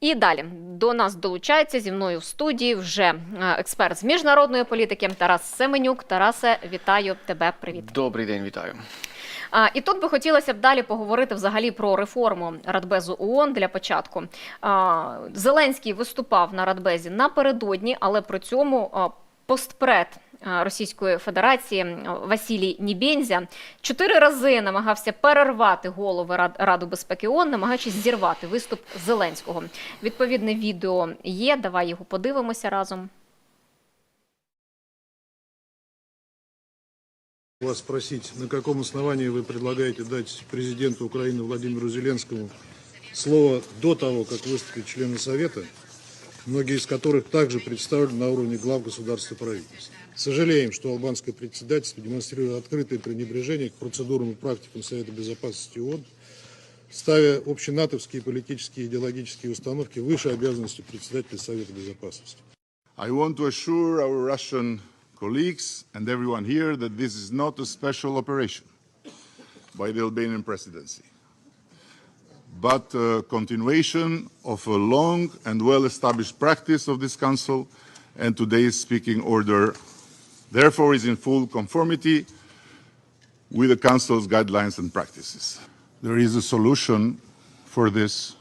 І далі до нас долучається зі мною в студії вже е, експерт з міжнародної політики Тарас Семенюк. Тарасе, вітаю тебе. Привіт. Добрий день, вітаю. А, і тут би хотілося б далі поговорити взагалі про реформу Радбезу ООН для початку. А, Зеленський виступав на Радбезі напередодні, але при цьому постпред Російської Федерації а, Василій Нібензя чотири рази намагався перервати голови Рад- Ради безпеки ООН, намагаючись зірвати виступ Зеленського. Відповідне відео є. Давай його подивимося разом. вас спросить, на каком основании вы предлагаете дать президенту Украины Владимиру Зеленскому слово до того, как выступят члены Совета, Многие из которых также представлены на уровне глав государства и правительства. Сожалеем, что албанское председательство демонстрирует открытое пренебрежение к процедурам и практикам Совета Безопасности ООН, ставя общенатовские политические и идеологические установки выше обязанностей председателя Совета Безопасности. I want to assure our Russian colleagues and everyone here that this is not a special operation by the Albanian presidency, but a continuation of a long and well-established practice of this council, and today's speaking order therefore is in full conformity with the council's guidelines and practices. There is a solution for this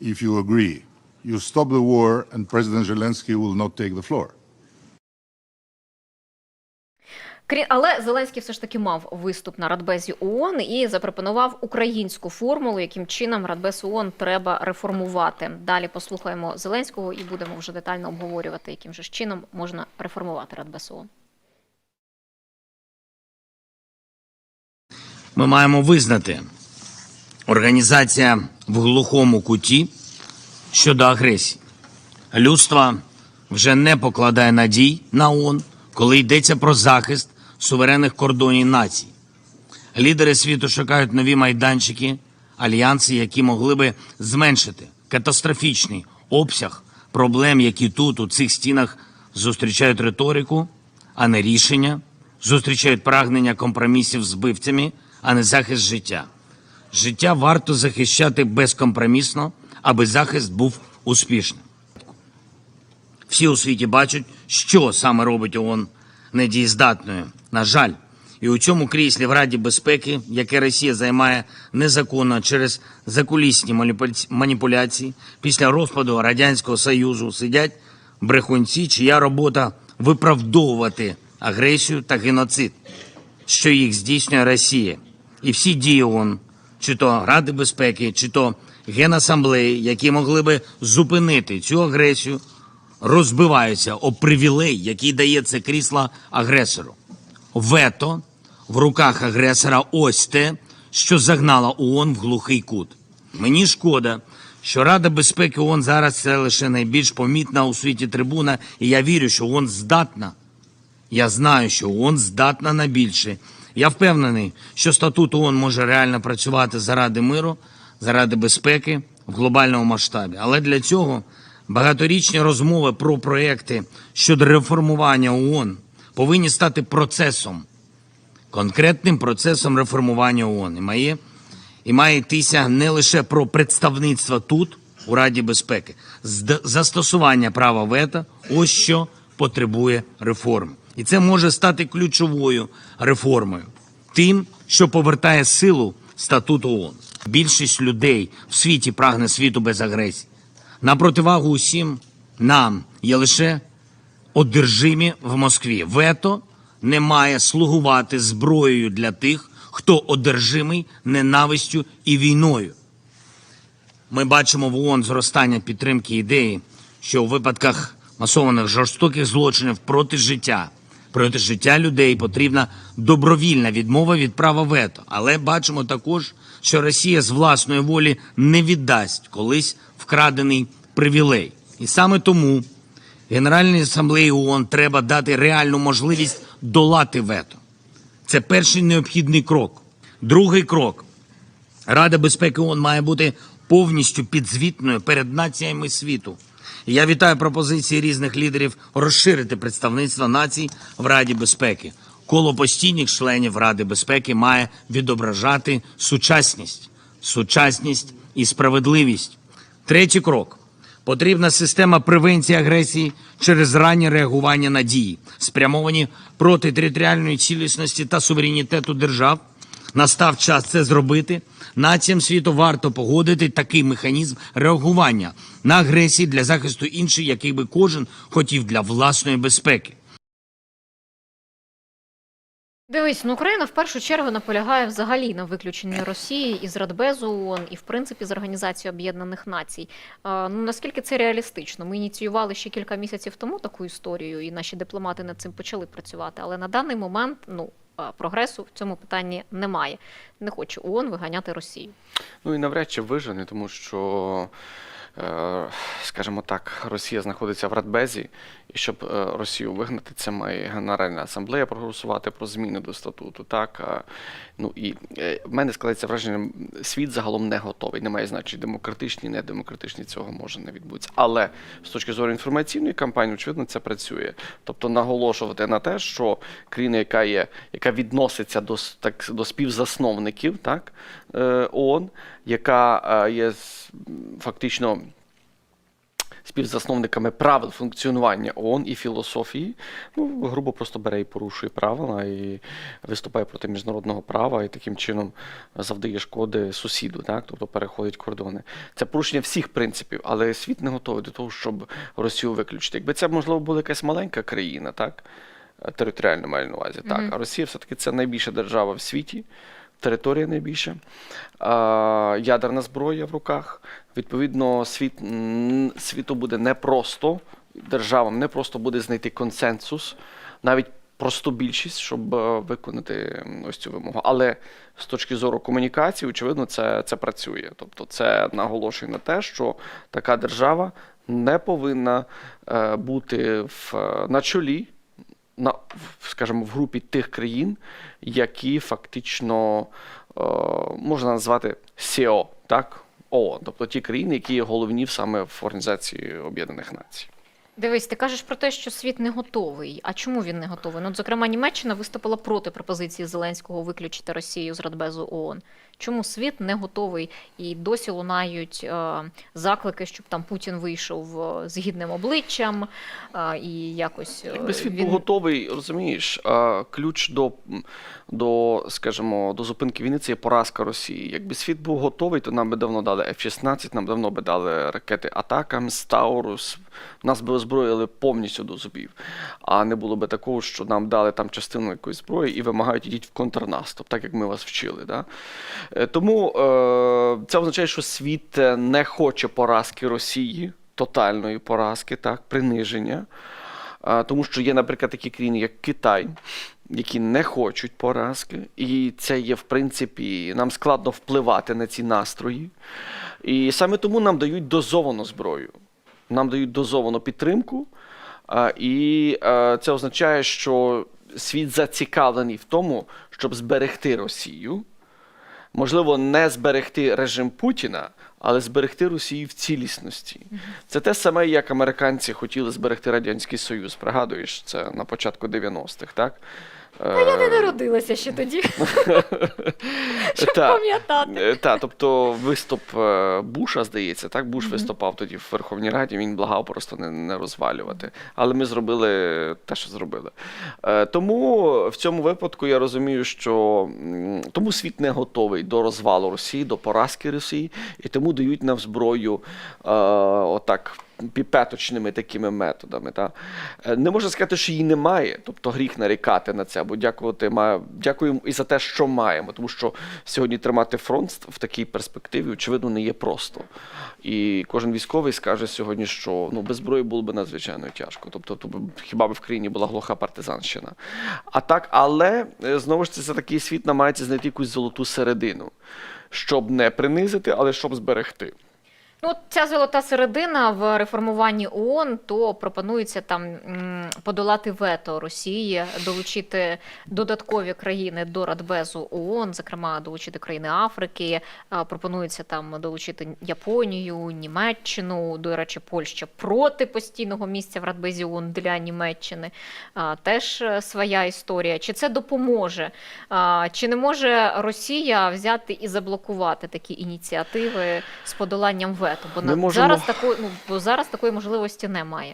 if you agree. You stop the war and President Zelensky will not take the floor. Але Зеленський все ж таки мав виступ на Радбезі ООН і запропонував українську формулу, яким чином Радбез ООН треба реформувати. Далі послухаємо Зеленського і будемо вже детально обговорювати, яким же чином можна реформувати Радбез ООН. Ми маємо визнати, організація в глухому куті щодо агресії. Людство вже не покладає надій на ООН, коли йдеться про захист суверенних кордонів націй. Лідери світу шукають нові майданчики, альянси, які могли би зменшити катастрофічний обсяг проблем, які тут, у цих стінах, зустрічають риторику, а не рішення, зустрічають прагнення компромісів з вбивцями, а не захист життя. Життя варто захищати безкомпромісно, аби захист був успішним. Всі у світі бачать, що саме робить ООН недієздатною. На жаль, і у цьому кріслі в Раді безпеки, яке Росія займає незаконно через закулісні маніпуляції, після розпаду Радянського Союзу сидять брехунці, чия робота виправдовувати агресію та геноцид, що їх здійснює Росія. І всі дії ООН, чи то Ради безпеки, чи то Генасамблеї, які могли би зупинити цю агресію, розбиваються об привілей, який дає це крісло агресору. Вето в руках агресора ось те, що загнало ООН в глухий кут. Мені шкода, що Рада безпеки ООН зараз це лише найбільш помітна у світі трибуна, і я вірю, що ООН здатна я знаю, що ООН здатна на більше. Я впевнений, що статут ООН може реально працювати заради миру, заради безпеки в глобальному масштабі. Але для цього багаторічні розмови про проекти щодо реформування ООН повинні стати процесом, конкретним процесом реформування ООН. І має, і має йтися не лише про представництво тут, у Раді безпеки, застосування права вето ось що потребує реформ. І це може стати ключовою реформою, тим, що повертає силу статуту ООН. Більшість людей в світі прагне світу без агресії. На противагу усім нам є лише одержимі в Москві. Вето не має слугувати зброєю для тих, хто одержимий ненавистю і війною. Ми бачимо в ООН зростання підтримки ідеї, що у випадках масованих жорстоких злочинів проти життя, проти життя людей потрібна добровільна відмова від права вето. Але бачимо також, що Росія з власної волі не віддасть колись вкрадений привілей. І саме тому Генеральній асамблеї ООН треба дати реальну можливість долати вето. Це перший необхідний крок. Другий крок Рада безпеки ООН має бути повністю підзвітною перед націями світу. Я вітаю пропозиції різних лідерів розширити представництво націй в Раді безпеки. Коло постійних членів Ради безпеки має відображати сучасність, сучасність і справедливість. Третій крок. Потрібна система превенції агресії через раннє реагування на дії, спрямовані проти територіальної цілісності та суверенітету держав. Настав час це зробити. Націям світу варто погодити такий механізм реагування на агресії для захисту інших, який би кожен хотів для власної безпеки. Дивись, ну Україна в першу чергу наполягає взагалі на виключенні Росії із Радбезу ООН і в принципі з Організації Об'єднаних Націй. Е, Ну наскільки це реалістично? Ми ініціювали ще кілька місяців тому таку історію, і наші дипломати над цим почали працювати. Але на даний момент ну прогресу в цьому питанні немає. Не хоче ООН виганяти Росію. Ну і навряд чи вижене, тому що, скажімо так, Росія знаходиться в Радбезі, і щоб е, Росію вигнати, це має Генеральна асамблея проголосувати про зміни до статуту. Так? Ну і е, в мене складається враження, світ загалом не готовий. Немає значення демократичні, недемократичні, цього може не відбутися. Але з точки зору інформаційної кампанії, очевидно, це працює. Тобто наголошувати на те, що країна, яка є, яка відноситься до так до співзасновників, так е, ООН, яка е, є фактично співзасновниками правил функціонування ООН і філософії, ну, грубо просто бере і порушує правила і виступає проти міжнародного права і таким чином завдає шкоди сусіду, так? тобто переходить кордони. Це порушення всіх принципів, але світ не готовий до того, щоб Росію виключити. Якби це, можливо, була якась маленька країна, так? територіально маю на увазі, так. А Росія все-таки це найбільша держава в світі, територія найбільша, а, ядерна зброя в руках. Відповідно, світ, світу буде непросто, державам не просто буде знайти консенсус, навіть просту більшість, щоб е, виконати ось цю вимогу. Але з точки зору комунікації, очевидно, це, це працює. Тобто, це наголошує на те, що така держава не повинна е, бути в, е, на чолі на, скажімо, в групі тих країн, які фактично е, можна назвати СІО, так? ООН, тобто ті країни, які є головні саме в Організації Об'єднаних Націй. Дивись, ти кажеш про те, що світ не готовий. А чому він не готовий? Ну, зокрема, Німеччина виступила проти пропозиції Зеленського виключити Росію з Радбезу ООН. Чому світ не готовий і досі лунають е, заклики, щоб там Путін вийшов е, з гідним обличчям е, і якось Якби світ він... був готовий, розумієш, ключ до, до, скажімо, до зупинки війни це є поразка Росії. Якби світ був готовий, то нам би давно дали F-16, нам давно би дали ракети Атакамс, Таурус. Нас би озброїли повністю до зубів. А не було би такого, що нам дали там частину якоїсь зброї і вимагають ідіть в контрнаступ, так як ми вас вчили. Да? Е, Тому е, це означає, що світ е, не хоче поразки Росії, тотальної поразки, так, приниження. Тому що є, наприклад, такі країни, як Китай, які не хочуть поразки, і це є, в принципі, нам складно впливати на ці настрої. І саме тому нам дають дозовану зброю, нам дають дозовану підтримку. І це означає, що світ зацікавлений в тому, щоб зберегти Росію. Можливо, не зберегти режим Путіна, але зберегти Росію в цілісності. Це те саме, як американці хотіли зберегти Радянський Союз. Пригадуєш, це на початку 90-х, так? Я не народилася ще тоді, щоб пам'ятати. Е, Та, тобто виступ е, Буша, здається, так? Буш виступав тоді в Верховній Раді, він благав просто не, розвалювати. Але ми зробили те, що зробили. Е, Тому в цьому випадку я розумію, що тому світ не готовий до розвалу Росії, до поразки Росії, і тому дають нам зброю отак. Піпеточними такими методами. Та? Е, Не можна сказати, що її немає, тобто гріх нарікати на це, бо дякувати має, дякуємо і за те, що маємо, тому що сьогодні тримати фронт в такій перспективі, очевидно, не є просто. І кожен військовий скаже сьогодні, що ну, без зброї було б надзвичайно тяжко. Тобто, то б- хіба б в країні була глуха партизанщина. А так, але е, знову ж це такий світ намагається знайти якусь золоту середину, щоб не принизити, але щоб зберегти. Ну, ця золота середина в реформуванні ООН, то пропонується там подолати вето Росії, долучити додаткові країни до Радбезу ООН, зокрема долучити країни Африки. Пропонується там долучити Японію, Німеччину. До речі, Польща проти постійного місця в Радбезі ООН для Німеччини. Теж е, своя історія. Чи це допоможе? Чи не може Росія взяти і заблокувати такі ініціативи з подоланням вето? Вето? Бо на можемо- зараз такої ну бо зараз такої можливості немає.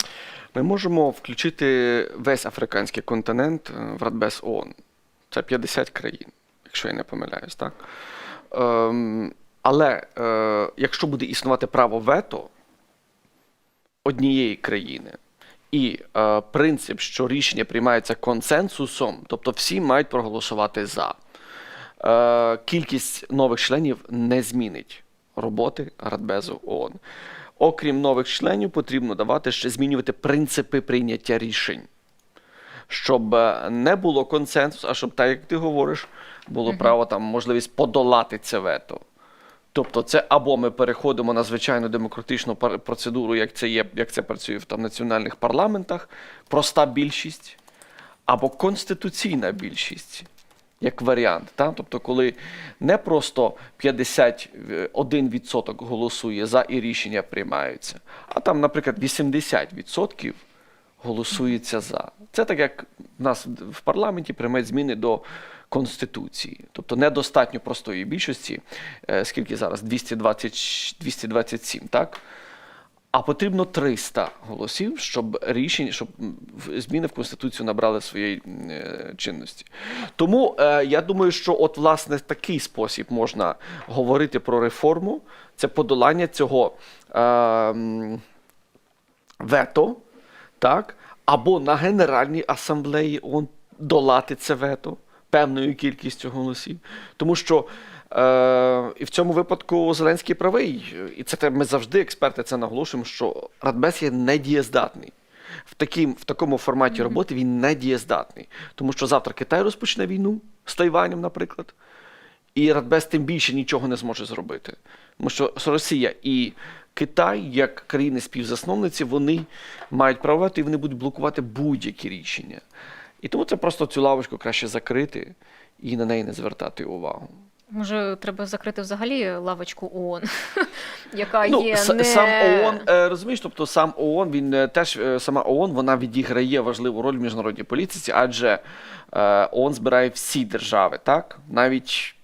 Ми можемо включити весь африканський континент е, в Радбез ООН. Це 50 країн, якщо я не помиляюсь, так? Ем, але е, якщо буде існувати право вето однієї країни, і е, принцип, що рішення приймається консенсусом, тобто всі мають проголосувати за. Е, кількість нових членів не змінить роботи Радбезу ООН. Окрім нових членів, потрібно давати ще змінювати принципи прийняття рішень, щоб е, не було консенсусу, а щоб, так як ти говориш, було право там можливість подолати це вето. Тобто, це або ми переходимо на звичайну демократичну процедуру, як це є, як це працює в там, національних парламентах, проста більшість, або конституційна більшість, як варіант. Та? Тобто, коли не просто 51% голосує за і рішення приймаються, а там, наприклад, 80% голосується за. Це так, як в нас в парламенті приймають зміни до Конституції. Тобто недостатньо простої більшості, е, скільки зараз? 220, 227, так? А потрібно 300 голосів, щоб рішення, щоб зміни в Конституцію набрали своєї е, чинності. Тому е, я думаю, що от власне такий спосіб можна говорити про реформу. Це подолання цього е, вето, так? або на Генеральній асамблеї ООН долати це вето певною кількістю голосів. Тому що е, і в цьому випадку Зеленський правий, і це ми завжди, експерти, це наголошуємо, що Радбез є недієздатний. В, таким, в такому форматі роботи він не дієздатний. Тому що завтра Китай розпочне війну з Тайванем, наприклад. І Радбез тим більше нічого не зможе зробити. Тому що Росія і Китай, як країни співзасновниці, вони мають право і вони будуть блокувати будь-які рішення. І тому це просто цю лавочку краще закрити і на неї не звертати увагу. Може, треба закрити взагалі лавочку ООН, яка Ну, є с- не... сам ООН, е, розумієш, тобто сам ООН, він е, теж е, сама ООН, вона відіграє важливу роль в міжнародній політиці, адже ООН збирає всі держави, так? Навіть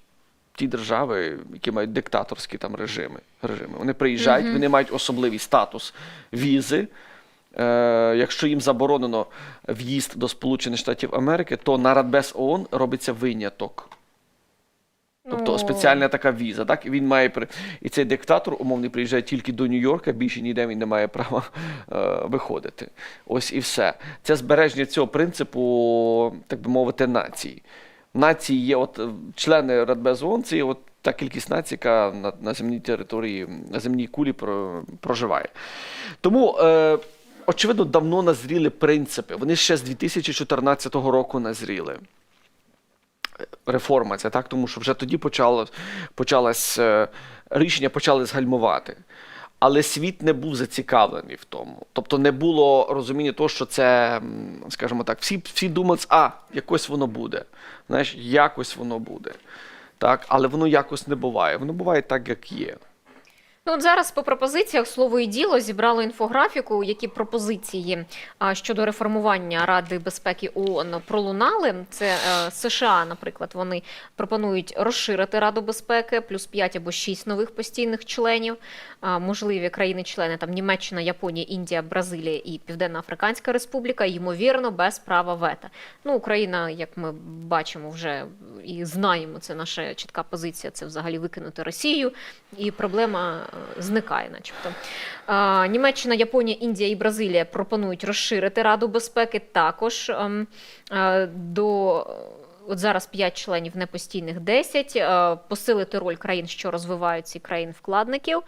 ті держави, які мають диктаторські там режими. режими. Вони приїжджають, вони мають особливий статус візи. Якщо їм заборонено в'їзд до Сполучених Штатів Америки, то на Радбез ООН робиться виняток. Тобто Ну, спеціальна така віза, так? І він має при... І цей диктатор умовний приїжджає тільки до Нью-Йорка, більше ніде він не має права е, виходити. Ось і все. Це збереження цього принципу, так би мовити, нації. Нації є, от е, члени Радбезу ООН, це є от та кількість націй, яка на, на земній території, на земній кулі про, проживає. Тому. Е, Очевидно, давно назріли принципи. Вони ще з 2014 року назріли реформа ця, так, тому що вже тоді почало, почалось, е, рішення почали згальмувати. Але світ не був зацікавлений в тому. Тобто не було розуміння того, що це, скажімо так, всі, всі думали, а, якось воно буде. Знаєш, якось воно буде. Так? Але воно якось не буває. Воно буває так, як є. Ну, от зараз по пропозиціях слово і діло зібрало інфографіку, які пропозиції щодо реформування Ради безпеки ООН пролунали. Це е, США, наприклад, вони пропонують розширити Раду безпеки, плюс 5 або 6 нових постійних членів. Можливі країни-члени там Німеччина, Японія, Індія, Бразилія і Південна Африканська Республіка, ймовірно, без права вета. Ну, Україна, як ми бачимо вже і знаємо, це наша чітка позиція. Це взагалі викинути Росію, і проблема зникає, начебто. Німеччина, Японія, Індія і Бразилія пропонують розширити Раду безпеки також ем, е, до. От зараз 5 членів непостійних 10, е, посилити роль країн, що розвиваються, країн-вкладників.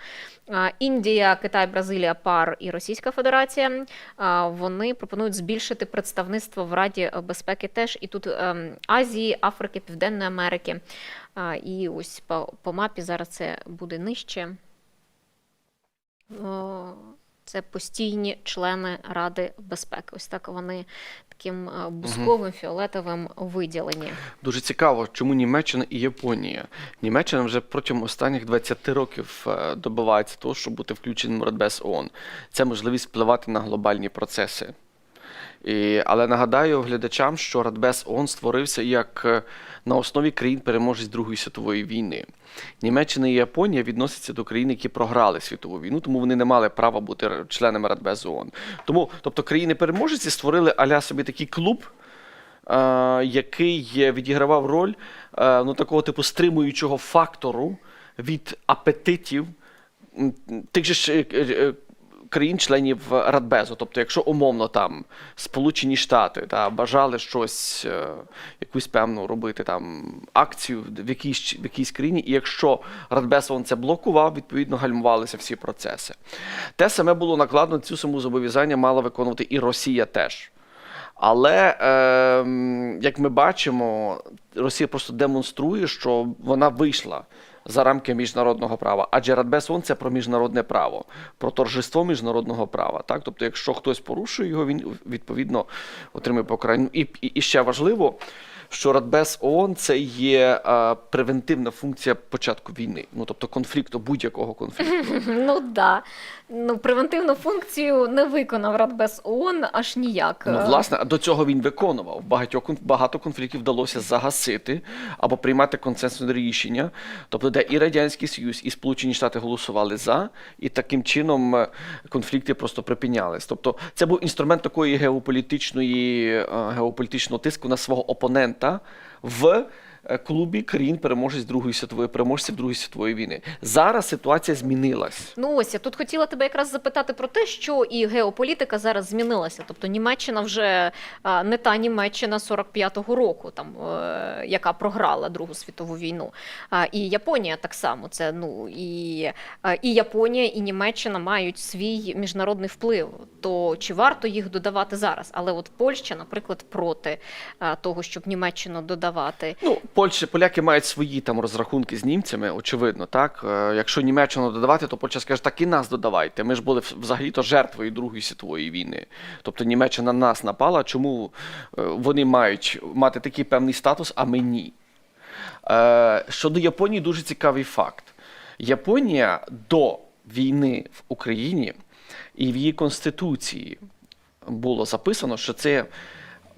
Е, Індія, Китай, Бразилія, ПАР і Російська Федерація. Вони пропонують збільшити представництво в Раді безпеки теж і тут ем, Азії, Африки, Південної Америки. І ось по, по мапі зараз це буде нижче. Це постійні члени Ради безпеки. Ось так вони таким е, бусковим фіолетовим виділені. Дуже цікаво, чому Німеччина і Японія. Німеччина вже протягом останніх 20 років е, добивається того, щоб бути включеним в Радбез ООН. Це можливість впливати на глобальні процеси. І, але нагадаю глядачам, що Радбез ООН створився як е, на основі країн переможець Другої світової війни. Німеччина і Японія відносяться до країн, які програли світову війну, тому вони не мали права бути членами Радбезу ООН. Тому, тобто, країни-переможці створили аля собі такий клуб, е, який відігравав роль е, ну, такого типу стримуючого фактору від апетитів тих же країн-членів Радбезу. Тобто, якщо умовно там Сполучені Штати та, бажали щось, е, якусь певну робити там акцію в якійсь, в якійсь країні, і якщо Радбез ООН це блокував, відповідно гальмувалися всі процеси. Те саме було накладно, цю саму зобов'язання мала виконувати і Росія теж. Але е, як ми бачимо, Росія просто демонструє, що вона вийшла за рамки міжнародного права. Адже Радбез ООН – це про міжнародне право, про торжество міжнародного права. Так? Тобто, якщо хтось порушує його, він відповідно отримує покарання. І, і, і ще важливо, що Радбез ООН це є а, превентивна функція початку війни, ну тобто конфлікту, будь-якого конфлікту. Ну да. Ну, превентивну функцію не виконав Радбез ООН аж ніяк. Ну, власне, до цього він виконував. Багатьох багато конфліктів вдалося загасити або приймати консенсусне рішення. Тобто, де і Радянський Союз, і Сполучені Штати голосували за, і таким чином е, конфлікти просто припинялись. Тобто, це був інструмент такої геополітичної е, геополітичного тиску на свого опонента в. Е, Клубі країн переможець Другої світової переможців Другої світової війни. Зараз ситуація змінилась. Ну ось я тут хотіла тебе якраз запитати про те, що і геополітика зараз змінилася. Тобто Німеччина вже не та Німеччина 45-го року, там е, яка програла Другу світову війну. І Японія так само. Це ну і, і Японія, і Німеччина мають свій міжнародний вплив. То чи варто їх додавати зараз? Але от Польща, наприклад, проти того, щоб Німеччину додавати. Ну, Польща, поляки мають свої там розрахунки з німцями, очевидно, так. Е, Якщо Німеччину додавати, то Польща скаже, так і нас додавайте. Ми ж були взагалі-то жертвою Другої світової війни. Тобто Німеччина на нас напала, чому е, вони мають мати такий певний статус, а ми ні. Е, Щодо Японії, дуже цікавий факт. Японія до війни в Україні і в її конституції було записано, що це,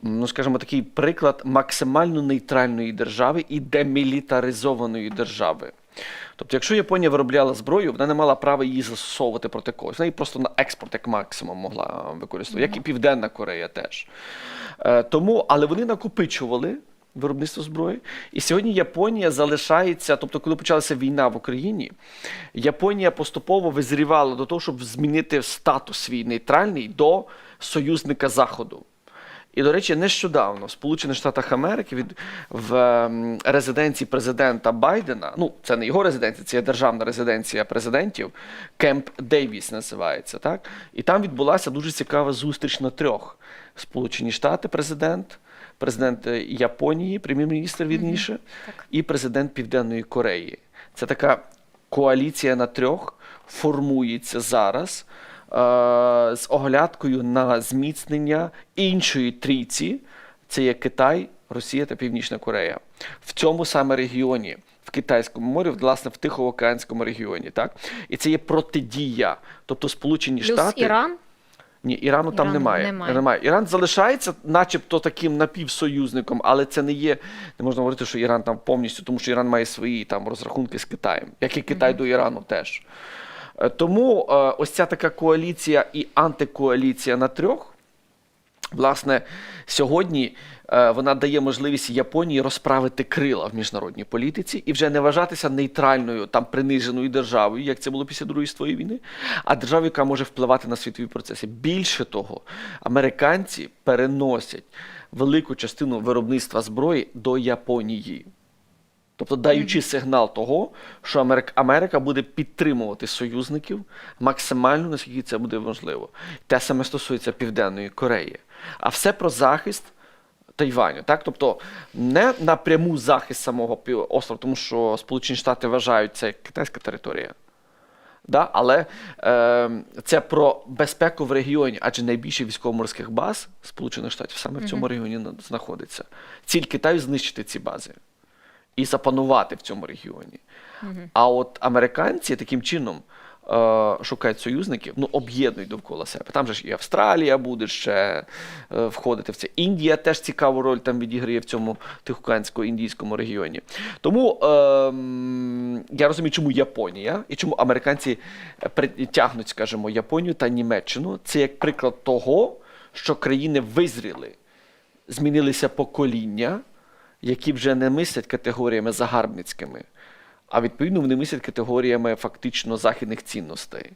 ну скажімо, такий приклад максимально нейтральної держави і демілітаризованої держави. Тобто, якщо Японія виробляла зброю, вона не мала права її застосовувати проти когось. Вона її просто на експорт як максимум могла використовувати, як і Південна Корея теж. Е, тому, але вони накопичували виробництво зброї. І сьогодні Японія залишається, тобто, коли почалася війна в Україні, Японія поступово визрівала до того, щоб змінити статус свій нейтральний до союзника Заходу. І, до речі, нещодавно в Сполучених Штатах Америки від в ем, резиденції президента Байдена, ну це не його резиденція, це є державна резиденція президентів, Кемп Дейвіс називається, так? І там відбулася дуже цікава зустріч на трьох: Сполучені Штати, президент, президент е, Японії, прем'єр-міністр вірніше, і президент Південної Кореї. Це така коаліція на трьох формується зараз з оглядкою на зміцнення іншої трійці. Це є Китай, Росія та Північна Корея. В цьому саме регіоні, в Китайському морі, власне, в Тихоокеанському регіоні. Так? І це є протидія. Тобто Сполучені Плюс Штати. Іран. Ні, Ірану там Ірану немає. немає. Іран залишається, начебто, таким напівсоюзником, але це не є. Не можна говорити, що Іран там повністю, тому що Іран має свої там розрахунки з Китаєм, як і Китай до Ірану теж. Е, Тому е, ось ця така коаліція і антикоаліція на трьох. Власне, сьогодні е, вона дає можливість Японії розправити крила в міжнародній політиці і вже не вважатися нейтральною там приниженою державою, як це було після Другої світової війни, а державою, яка може впливати на світові процеси. Більше того, американці переносять велику частину виробництва зброї до Японії. Тобто даючи сигнал того, що Америка, буде підтримувати союзників максимально, наскільки це буде можливо. Те саме стосується Південної Кореї. А все про захист Тайваню. Так? Тобто не напряму захист самого півострова, тому що Сполучені Штати вважають це китайська територія. Да? Але е, це про безпеку в регіоні, адже найбільше військово-морських баз Сполучених Штатів саме в цьому регіоні знаходиться. Ціль Китаю знищити ці бази і запанувати в цьому регіоні. А от американці таким чином е, шукають союзників, ну об'єднують довкола себе. Там же ж і Австралія буде ще е, входити в це. Індія теж цікаву роль там відіграє в цьому тихоокеансько-індійському регіоні. Тому е, я розумію, чому Японія і чому американці е, притягнуть, скажімо, Японію та Німеччину. Це як приклад того, що країни визріли, змінилися покоління, які вже не мислять категоріями загарбницькими, а відповідно вони мислять категоріями фактично західних цінностей.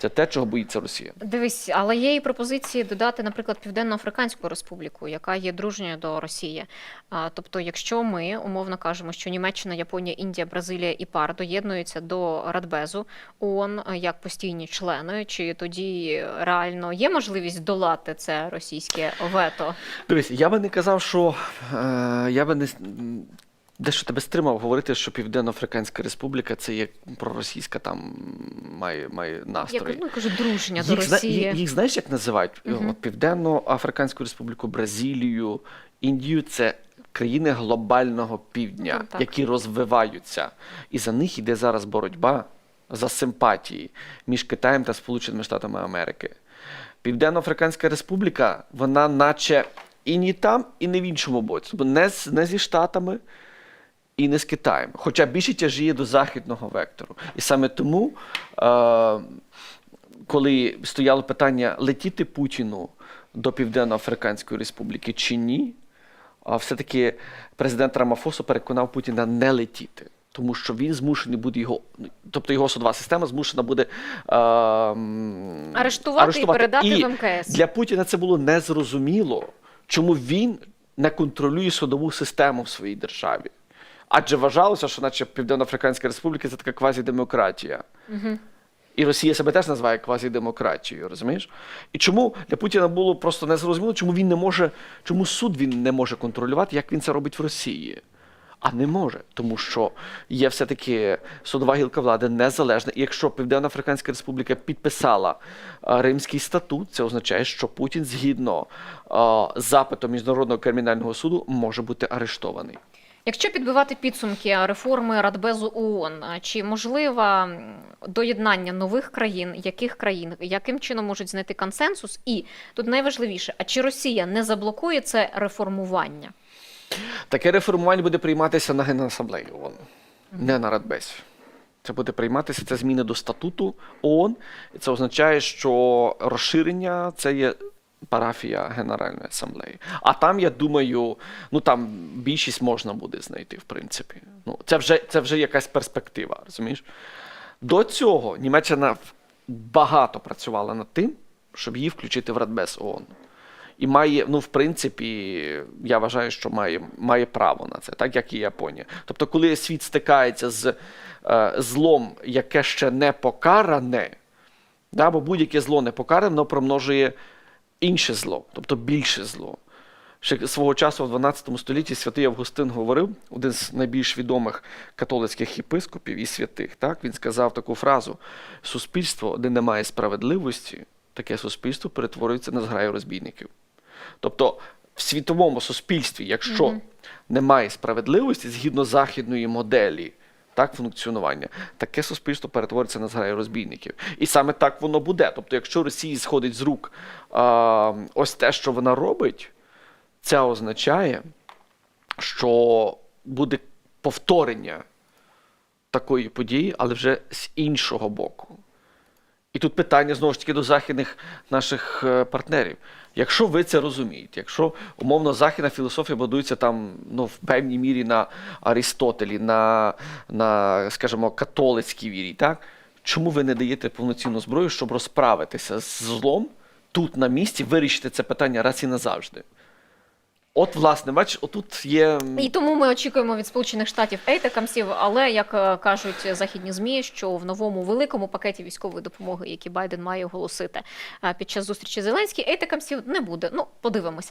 Це те, чого боїться Росія. Дивись, але є і пропозиції додати, наприклад, Південно-Африканську Республіку, яка є дружньою до Росії. А, тобто, якщо ми умовно кажемо, що Німеччина, Японія, Індія, Бразилія і ПАР доєднуються до Радбезу ООН як постійні члени, чи тоді реально є можливість долати це російське вето? Дивись, я би не казав, що е, я би не дещо тебе стримав говорити, що Південно-Африканська Республіка це є проросійська там має, має Як настрої. ну кажу, дружня до Їх, Росії. їх, їх знаєш, як називають? От Південно-Африканську Республіку, Бразилію, Індію це країни глобального півдня, Ну, які розвиваються. І за них іде зараз боротьба за симпатії між Китаєм та Сполученими Штатами Америки. Південно-Африканська Республіка, вона наче і не там, і не в іншому боці. Бо не, не зі Штатами, і не з Китаєм. Хоча більше тяжіє до західного вектору. І саме тому, е, коли стояло питання летіти Путіну до Південно-Африканської Республіки чи ні, все-таки президент Рамафосо переконав Путіна не летіти. Тому що він змушений буде його, тобто його судова система змушена буде е, м, Арештувати і передати в МКС. Для Путіна це було незрозуміло, чому він не контролює судову систему в своїй державі. Адже вважалося, що наче Південно-Африканська Республіка це така квазідемократія. І Росія себе теж називає квазідемократією, розумієш? І чому для Путіна було просто незрозуміло, чому він не може, чому суд він не може контролювати, як він це робить в Росії. А не може, тому що є все-таки судова гілка влади незалежна. І якщо Південно-Африканська Республіка підписала е, Римський статут, це означає, що Путін згідно е, з запитом Міжнародного кримінального суду може бути арештований. Якщо підбивати підсумки реформи Радбезу ООН, чи можливо доєднання нових країн, яких країн, яким чином можуть знайти консенсус? І тут найважливіше, а чи Росія не заблокує це реформування? Таке реформування буде прийматися на Генасамблеї ООН, не на Радбезі. Це буде прийматися це зміни до статуту ООН. Це означає, що розширення це є парафія Генеральної асамблеї. А там, я думаю, ну там більшість можна буде знайти, в принципі. Ну, це вже, це вже якась перспектива, розумієш? До цього Німеччина багато працювала над тим, щоб її включити в Радбез ООН. І має, ну, в принципі, я вважаю, що має, має право на це, так як і Японія. Тобто, коли світ стикається з е, злом, яке ще не покаране, да, бо будь-яке зло не покаране, воно промножує інше зло, тобто більше зло. Ще свого часу в 12 столітті святий Августин говорив, один з найбільш відомих католицьких єпископів і святих, так, він сказав таку фразу: суспільство, де немає справедливості, таке суспільство перетворюється на зграю розбійників. Тобто в світовому суспільстві, якщо немає справедливості згідно західної моделі так, функціонування, таке суспільство перетвориться на зграю розбійників. І саме так воно буде. Тобто, якщо Росії сходить з рук а, ось те, що вона робить, це означає, що буде повторення такої події, але вже з іншого боку. І тут питання знову ж таки до західних наших е, партнерів. Якщо ви це розумієте, якщо умовно західна філософія будується там ну, в певній мірі на Арістотелі, на, на скажімо, католицькій вірі, так? чому ви не даєте повноцінну зброю, щоб розправитися з злом тут на місці, вирішити це питання раз і назавжди? От, власне, бачиш, отут є. І тому ми очікуємо від Сполучених Штатів ейтакамсів, але як е, кажуть західні змі, що в новому великому пакеті військової допомоги, який Байден має оголосити е, під час зустрічі Зеленський, ейтакамсів не буде. Ну, подивимося.